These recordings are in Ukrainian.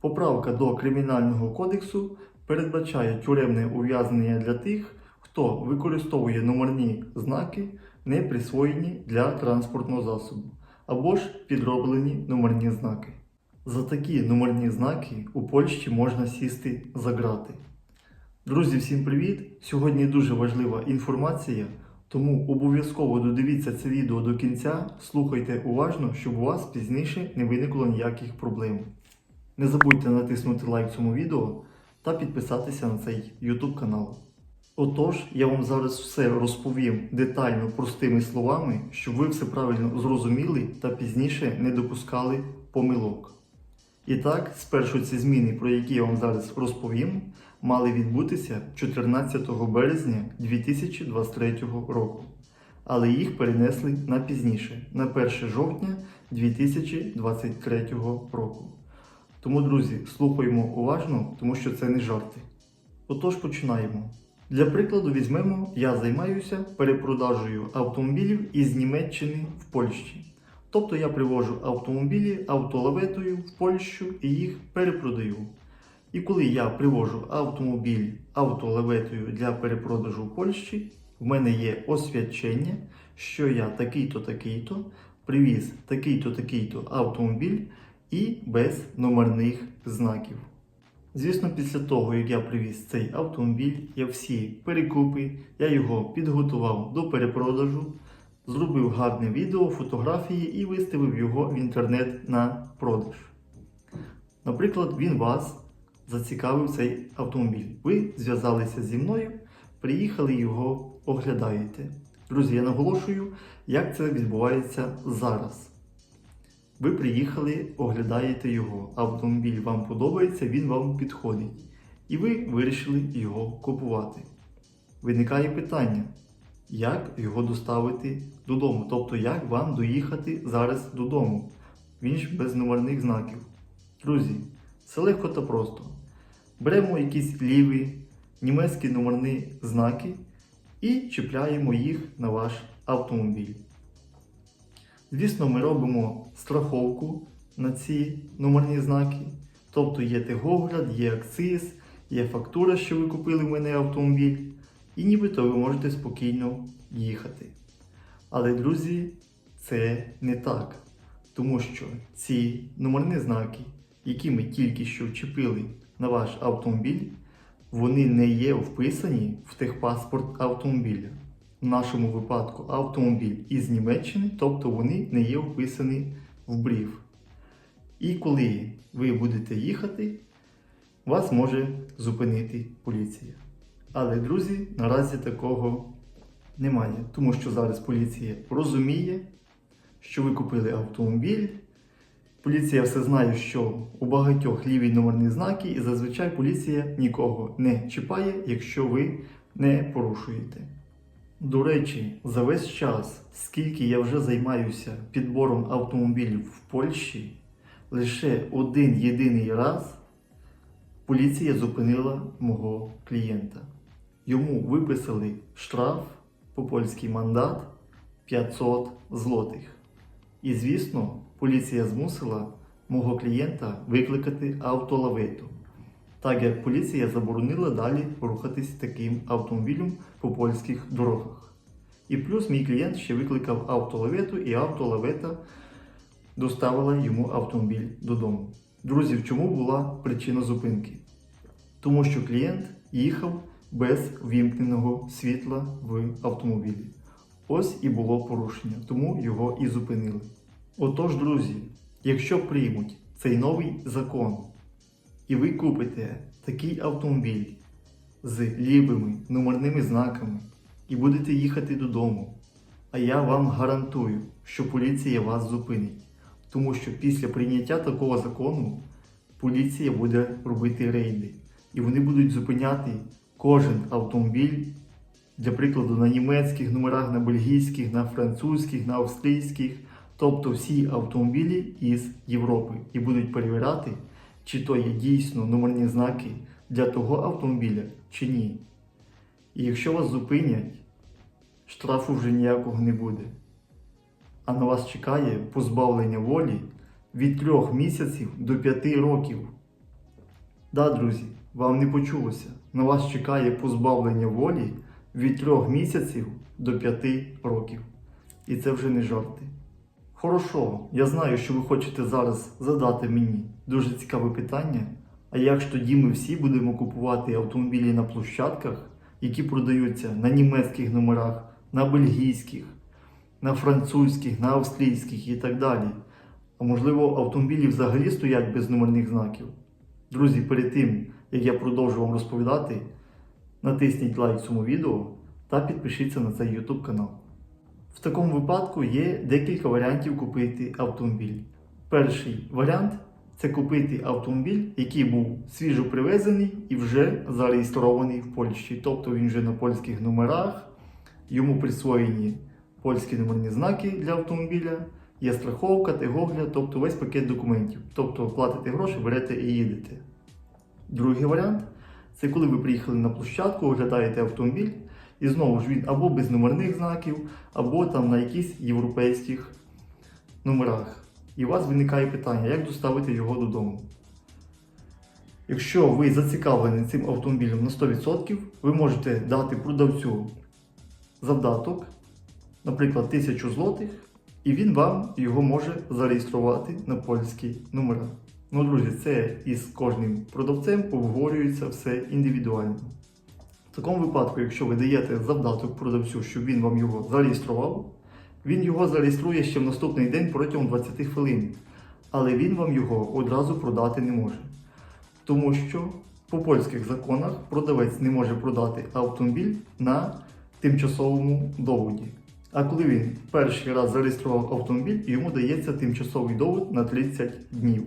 Поправка до Кримінального кодексу передбачає тюремне ув'язнення для тих, хто використовує номерні знаки, не присвоєні для транспортного засобу, або ж підроблені номерні знаки. За такі номерні знаки у Польщі можна сісти за грати. Друзі, всім привіт! Сьогодні дуже важлива інформація, тому обов'язково додивіться це відео до кінця, слухайте уважно, щоб у вас пізніше не виникло ніяких проблем. Не забудьте натиснути лайк цьому відео та підписатися на цей YouTube канал. Отож, я вам зараз все розповім детально простими словами, щоб ви все правильно зрозуміли та пізніше не допускали помилок. І так, спершу ці зміни, про які я вам зараз розповім, мали відбутися 14 березня 2023 року, але їх перенесли на пізніше, на 1 жовтня 2023 року. Тому, друзі, слухаємо уважно, тому що це не жарти. Отож, починаємо. Для прикладу візьмемо, я займаюся перепродажею автомобілів із Німеччини в Польщі. Тобто я привожу автомобілі автолаветою в Польщу і їх перепродаю. І коли я привожу автомобіль автолаветою для перепродажу в Польщі, в мене є освячення, що я такий-то, такий-то привіз такий-то, такий-то автомобіль і без номерних знаків. Звісно, після того, як я привіз цей автомобіль, я всі перекупи, я його підготував до перепродажу, зробив гарне відео, фотографії і виставив його в інтернет на продаж. Наприклад, він вас зацікавив цей автомобіль. Ви зв'язалися зі мною, приїхали його оглядаєте. Друзі, я наголошую, як це відбувається зараз. Ви приїхали, оглядаєте його. Автомобіль вам подобається, він вам підходить. І ви вирішили його купувати. Виникає питання, як його доставити додому? Тобто, як вам доїхати зараз додому? Він ж без номерних знаків. Друзі, все легко та просто. Беремо якісь ліві німецькі номерні знаки і чіпляємо їх на ваш автомобіль. Звісно, ми робимо страховку на ці номерні знаки. Тобто є техогляд, є акциз, є фактура, що ви купили в мене автомобіль, і нібито ви можете спокійно їхати. Але, друзі, це не так. Тому що ці номерні знаки, які ми тільки що вчепили на ваш автомобіль, вони не є вписані в техпаспорт автомобіля в нашому випадку автомобіль із Німеччини, тобто вони не є вписані в брів. І коли ви будете їхати, вас може зупинити поліція. Але, друзі, наразі такого немає, тому що зараз поліція розуміє, що ви купили автомобіль. Поліція все знає, що у багатьох ліві номерні знаки, і зазвичай поліція нікого не чіпає, якщо ви не порушуєте. До речі, за весь час, скільки я вже займаюся підбором автомобілів в Польщі, лише один єдиний раз поліція зупинила мого клієнта. Йому виписали штраф по польський мандат 500 злотих. І, звісно, поліція змусила мого клієнта викликати автолавету так як поліція заборонила далі рухатись таким автомобілем по польських дорогах. І плюс мій клієнт ще викликав автолавету, і автолавета доставила йому автомобіль додому. Друзі, в чому була причина зупинки? Тому що клієнт їхав без вімкненого світла в автомобілі. Ось і було порушення, тому його і зупинили. Отож, друзі, якщо приймуть цей новий закон, і ви купите такий автомобіль з лівими номерними знаками і будете їхати додому. А я вам гарантую, що поліція вас зупинить. Тому що після прийняття такого закону поліція буде робити рейди. І вони будуть зупиняти кожен автомобіль, для прикладу, на німецьких номерах, на бельгійських, на французьких, на австрійських, тобто всі автомобілі із Європи. І будуть перевіряти, чи то є дійсно номерні знаки для того автомобіля, чи ні. І якщо вас зупинять, штрафу вже ніякого не буде. А на вас чекає позбавлення волі від 3 місяців до 5 років. Да, друзі, вам не почулося. На вас чекає позбавлення волі від 3 місяців до 5 років. І це вже не жарти. Хорошо, я знаю, що ви хочете зараз задати мені дуже цікаве питання. А як ж тоді ми всі будемо купувати автомобілі на площадках, які продаються на німецьких номерах, на бельгійських, на французьких, на австрійських і так далі? А можливо, автомобілі взагалі стоять без номерних знаків? Друзі, перед тим, як я продовжу вам розповідати, натисніть лайк цьому відео та підпишіться на цей YouTube канал. В такому випадку є декілька варіантів купити автомобіль. Перший варіант це купити автомобіль, який був свіжо привезений і вже зареєстрований в Польщі. Тобто він вже на польських номерах, йому присвоєні польські номерні знаки для автомобіля, є страховка, тегогляд, тобто весь пакет документів. Тобто платите гроші, берете і їдете. Другий варіант це коли ви приїхали на площадку, оглядаєте автомобіль, і знову ж він або без номерних знаків, або там на якихось європейських номерах. І у вас виникає питання, як доставити його додому. Якщо ви зацікавлені цим автомобілем на 100%, ви можете дати продавцю завдаток, наприклад, 1000 злотих, і він вам його може зареєструвати на польські номера. Ну, друзі, це із кожним продавцем обговорюється все індивідуально. В такому випадку, якщо ви даєте завдаток продавцю, щоб він вам його зареєстрував, він його зареєструє ще в наступний день протягом 20 хвилин. Але він вам його одразу продати не може. Тому що по польських законах продавець не може продати автомобіль на тимчасовому доводі. А коли він перший раз зареєстрував автомобіль, йому дається тимчасовий довод на 30 днів.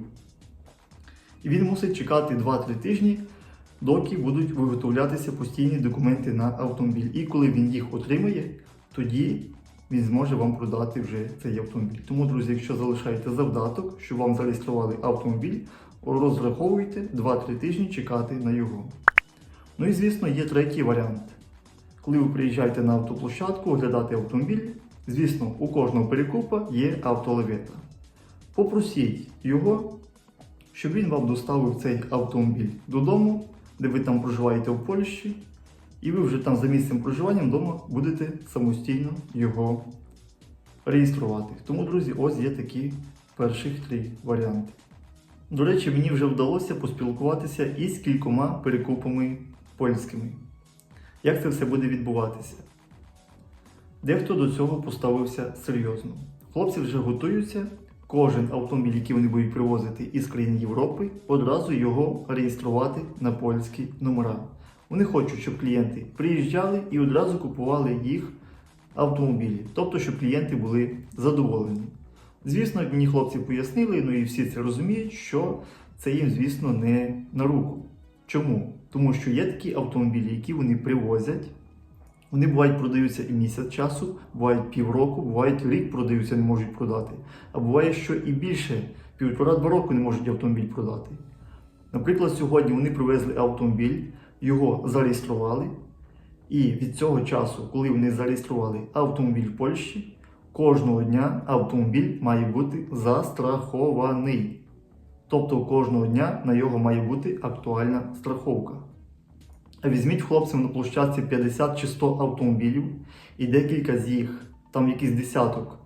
І він мусить чекати 2-3 тижні, доки будуть виготовлятися постійні документи на автомобіль. І коли він їх отримає, тоді він зможе вам продати вже цей автомобіль. Тому, друзі, якщо залишаєте завдаток, щоб вам зареєстрували автомобіль, розраховуйте 2-3 тижні чекати на його. Ну і звісно, є третій варіант. Коли ви приїжджаєте на автоплощадку оглядати автомобіль, звісно, у кожного перекупа є автолевета. Попросіть його, щоб він вам доставив цей автомобіль додому, де ви там проживаєте в Польщі, і ви вже там за місцем проживання вдома будете самостійно його реєструвати. Тому, друзі, ось є такі перших три варіанти. До речі, мені вже вдалося поспілкуватися із кількома перекупами польськими. Як це все буде відбуватися? Дехто до цього поставився серйозно. Хлопці вже готуються. Кожен автомобіль, який вони будуть привозити із країн Європи, одразу його реєструвати на польські номера. Вони хочуть, щоб клієнти приїжджали і одразу купували їх автомобілі, тобто, щоб клієнти були задоволені. Звісно, мені хлопці пояснили, ну і всі це розуміють, що це їм, звісно, не на руку. Чому? Тому що є такі автомобілі, які вони привозять. Вони бувають продаються і місяць часу, бувають півроку, бувають рік продаються, не можуть продати. А буває, що і більше півтора-два року не можуть автомобіль продати. Наприклад, сьогодні вони привезли автомобіль, його зареєстрували, і від цього часу, коли вони зареєстрували автомобіль в Польщі, кожного дня автомобіль має бути застрахований. Тобто кожного дня на його має бути актуальна страховка. Візьміть хлопцям на площадці 50 чи 100 автомобілів і декілька з їх, там якийсь десяток,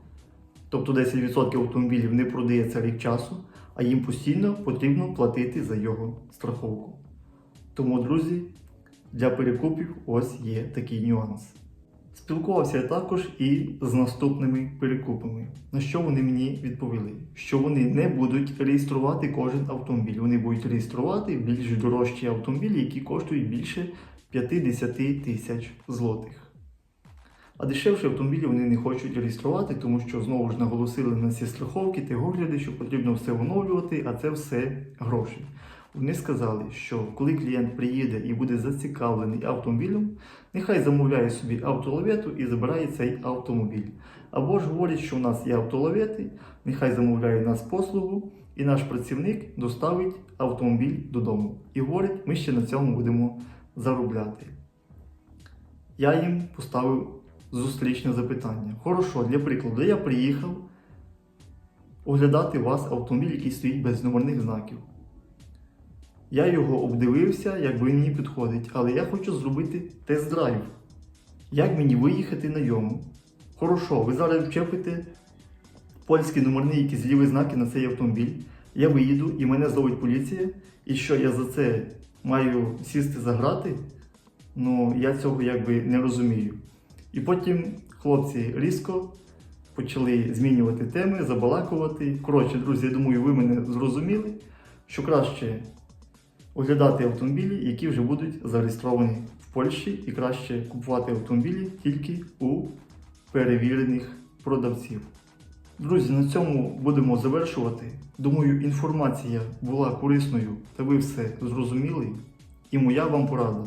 тобто 10% автомобілів не продається рік часу, а їм постійно потрібно платити за його страховку. Тому, друзі, для перекупів ось є такий нюанс. Спілкувався я також і з наступними перекупами. На що вони мені відповіли? Що вони не будуть реєструвати кожен автомобіль. Вони будуть реєструвати більш дорожчі автомобілі, які коштують більше 50 тисяч злотих. А дешевші автомобілі вони не хочуть реєструвати, тому що знову ж наголосили на ці страховки, тегогляди, що потрібно все оновлювати, а це все гроші. Вони сказали, що коли клієнт приїде і буде зацікавлений автомобілем, нехай замовляє собі автоловету і забирає цей автомобіль. Або ж говорять, що у нас є автоловети, нехай замовляє нас послугу, і наш працівник доставить автомобіль додому. І говорить, ми ще на цьому будемо заробляти. Я їм поставив зустрічне запитання. Хорошо, для прикладу, я приїхав оглядати вас автомобіль, який стоїть без номерних знаків. Я його обдивився, якби він мені підходить, але я хочу зробити тест-драйв. Як мені виїхати на йому? Хорошо, ви зараз вчепите польські номерні якісь ліві знаки на цей автомобіль. Я виїду і мене зловить поліція. І що я за це маю сісти за грати? Ну, я цього якби не розумію. І потім хлопці різко почали змінювати теми, забалакувати. Коротше, друзі, я думаю, ви мене зрозуміли, що краще оглядати автомобілі, які вже будуть зареєстровані в Польщі, і краще купувати автомобілі тільки у перевірених продавців. Друзі, на цьому будемо завершувати. Думаю, інформація була корисною та ви все зрозуміли. І моя вам порада.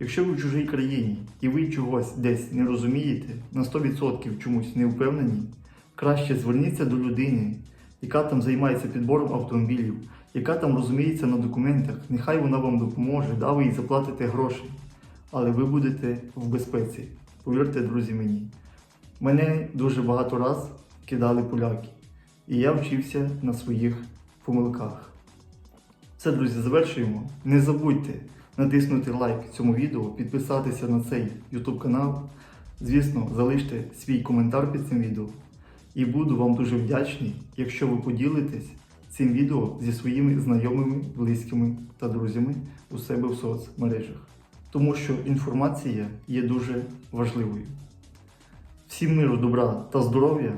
Якщо ви в чужій країні і ви чогось десь не розумієте, на 100% чомусь не впевнені, краще зверніться до людини, яка там займається підбором автомобілів, яка там розуміється на документах. Нехай вона вам допоможе, да, ви їй заплатите гроші, але ви будете в безпеці. Повірте, друзі, мені. Мене дуже багато раз кидали поляки, і я вчився на своїх помилках. Все, друзі, завершуємо. Не забудьте натиснути лайк цьому відео, підписатися на цей YouTube канал. Звісно, залиште свій коментар під цим відео. І буду вам дуже вдячний, якщо ви поділитесь цим відео зі своїми знайомими, близькими та друзями у себе в соцмережах. Тому що інформація є дуже важливою. Всім миру, добра та здоров'я.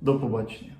До побачення!